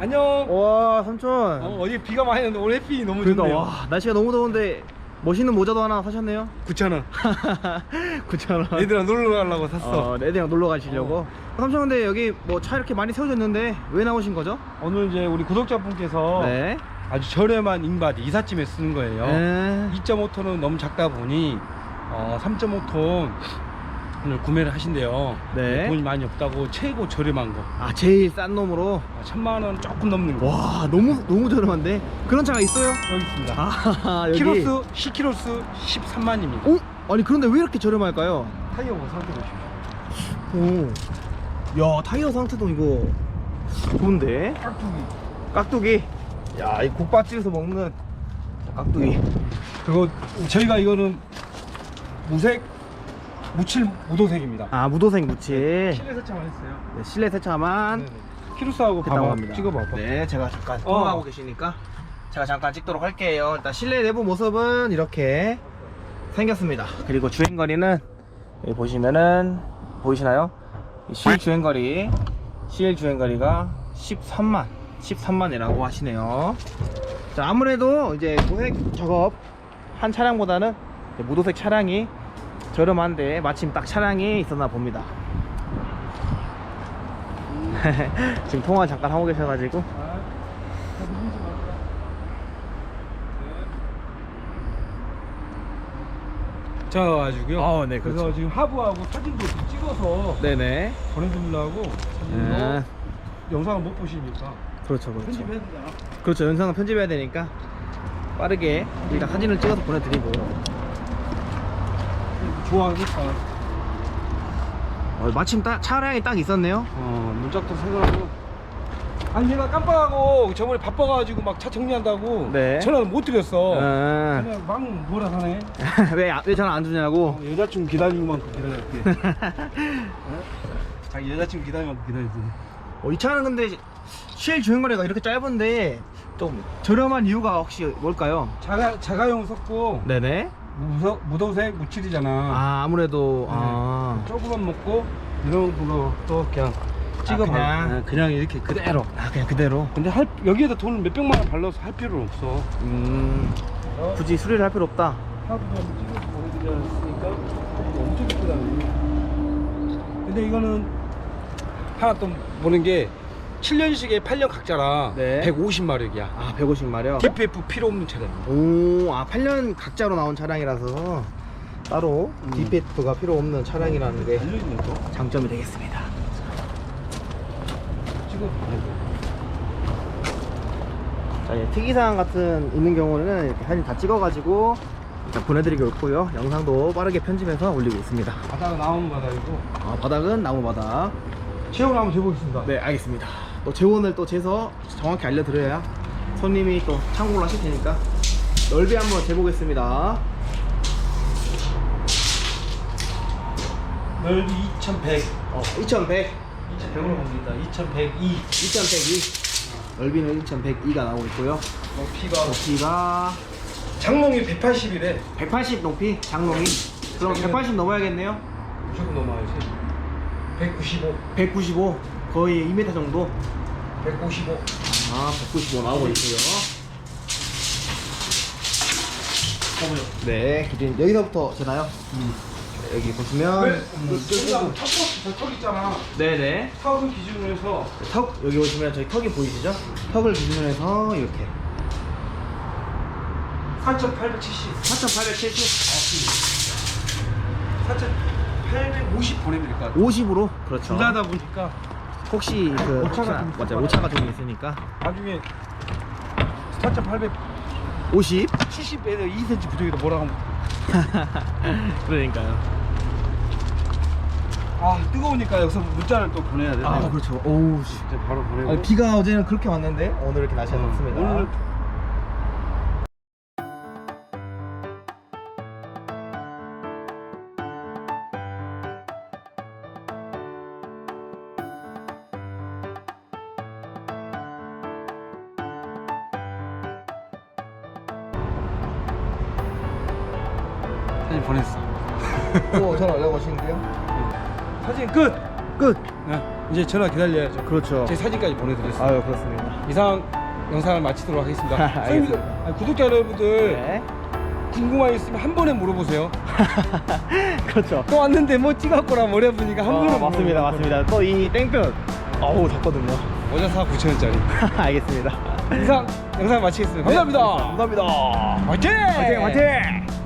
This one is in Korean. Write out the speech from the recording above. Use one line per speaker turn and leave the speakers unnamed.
안녕.
와 삼촌
어, 어제 비가 많이 왔는데 오늘 햇빛이 너무
그러니까
좋네요.
와 날씨가 너무 더운데 멋있는 모자도 하나 사셨네요
9,000원.
9,000원
얘들아 놀러 가려고 샀어.
어, 애들이랑 놀러 가시려고 삼촌 근데 여기 뭐 차 이렇게 많이 세워졌는데 왜 나오신 거죠?
오늘 이제 우리 구독자분께서
네
아주 저렴한 잉바디 이삿짐에 쓰는 거예요.
네.
2.5톤은 너무 작다 보니 어, 3.5톤 을 구매를 하신대요.
네.
돈이 많이 없다고 최고 저렴한 거.
아 제일 싼 놈으로
아, 천만 원 조금 넘는 거.
와 너무 너무 저렴한데 그런 차가 있어요?
여기 있습니다.
아 여기
키로수 10키로수 13만입니다.
어? 아니 그런데 왜 이렇게 저렴할까요?
타이어 상태 보십시오.
오. 야 타이어 상태도 이거 좋은데
깍두기.
깍두기 야이 국밥집에서 먹는 깍두기
그거 저희가 이거는 무색 무칠 무도색입니다.
아 무도색 무칠
실내 세차만 했어요.
네, 실내 세차만
키로수하고
했다고
봐봐.
합니다
찍어봐 봐.
네 제가 잠깐
어.
통화하고 계시니까 제가 잠깐 찍도록 할게요 일단 실내 내부 모습은 이렇게 생겼습니다 그리고 주행 거리는 여기 보시면은 보이시나요? 이실 주행 거리 실 주행 거리가 13만 13만이라고 하시네요 자 아무래도 이제 무색 작업 한 차량보다는 이제 무도색 차량이 저렴한데 마침 딱 차량이 있었나 봅니다 지금 통화 잠깐 하고 계셔가지고
자 가지고요.
어, 네,
그래서
그렇죠.
지금 하부하고 사진도 좀 찍어서
네네
보내드리려고
네.
영상을 못 보시니까
그렇죠 그렇죠
편집해야 되잖아.
그렇죠 영상은 편집해야 되니까 빠르게 일단 사진을 찍어서 보내드리고
좋아하니까.
어, 마침 딱 차량이 딱 있었네요
어 문짝도 생각하고. 아니 내가 깜빡하고 저번에 바빠가지고 막 차 정리한다고
네.
전화를 못 드렸어.
아.
그냥 막 뭐라 하네.
왜, 왜 전화 안 주냐고
어, 여자친구 기다리는 만큼 기다렸대. 어? 자기 여자친구 기다리는 만큼 기다렸더니.
어, 이 차는 근데 실 주행거리가 이렇게 짧은데 좀 저렴한 이유가 혹시 뭘까요?
자가 자가용 섞고
네네
무서, 무도색 무칠이잖아.
아 아무래도
네.
아,
조금만 먹고 이런 걸로 또 그냥 찍어
그냥?
그냥 그냥 이렇게 그대로.
아 그냥 그대로
근데 할 여기에다 돈을 몇 백만 원 발라서 할 필요는 없어.
음
어?
굳이 수리를 할 필요 없다
하부도 한번 찍어서 보내드렸으니까 엄청 이쁘다. 근데 이거는 하나 또 보는 게 7년식에 8년 각자라
네.
150마력이야.
아 150마력
DPF 필요 없는 차량.
오아 8년 각자로 나온 차량이라서 따로
음.
DPF가 필요 없는 차량이라는 게
달려있네 또.
장점이 되겠습니다
찍어.
자, 예, 특이사항 같은 있는 경우는 이렇게 사진 다 찍어가지고 일단 보내드리고 있고요. 영상도 빠르게 편집해서 올리고 있습니다.
바다가 나오는 바다이고.
아, 바닥은 나무 바닥.
체온 한번 재보겠습니다.
네, 알겠습니다. 또 재원을 또 재서 정확히 알려드려야 손님이 또 참고를 하실 테니까 넓이 한번 재보겠습니다.
넓이 2100.
어, 2100.
2100으로 봅니다. 2102.
2102. 넓이는 2102가 나오고 있고요.
높이가
높이가
장롱이 180이래.
180 높이, 장롱이. 그럼 180 넘어야겠네요.
무조건 넘어야지. 195.
195. 거의 2m 정도.
155.
아, 195 나오고 있고요. 네, 기준 여기서부터 되나요? 네, 여기 보시면
왜? 여기가 턱, 턱 있잖아.
네네
턱을 기준으로 해서
턱 여기 보시면 저희 턱이 보이시죠? 턱을 기준으로 해서 이렇게
4,870.
4,870
4,850 보내면 될것 같아.
50으로 그렇죠.
둘다다 보니까
혹시 그
오차가
혹시나-
좀
맞아요
있을
오차가 좀 있으니까
나중에 4,870에서
50
2cm 부족해도 뭐라 하면
그러니까요.
아 뜨거우니까 여기서 문자를 또 보내야 돼.
아 그렇죠. 오우 씨.
진짜 바로 보내고.
아니, 비가 어제는 그렇게 왔는데 오늘 이렇게 날씨가
어,
좋습니다.
오늘 사진 보냈어.
또 전화 연락 오시는데요?
사진 끝.
끝.
네. 이제 전화 기다려야죠.
그렇죠.
제 사진까지 보내드렸습니다.
아유 그렇습니다.
이상 영상을 마치도록 하겠습니다.
알겠습니다.
아니, 구독자 여러분들
네.
궁금한 거 있으면 한 번에 물어보세요.
그렇죠.
또 왔는데 뭐 찍었거나 뭐 어려우니까 한
어,
번에
맞습니다, 맞습니다. 또 이 땡볕 어우 덥거든요.
모자 사 9천 원짜리.
알겠습니다.
이상 영상 마치겠습니다. 감사합니다.
감사합니다.
화이팅!
화이팅, 화이팅!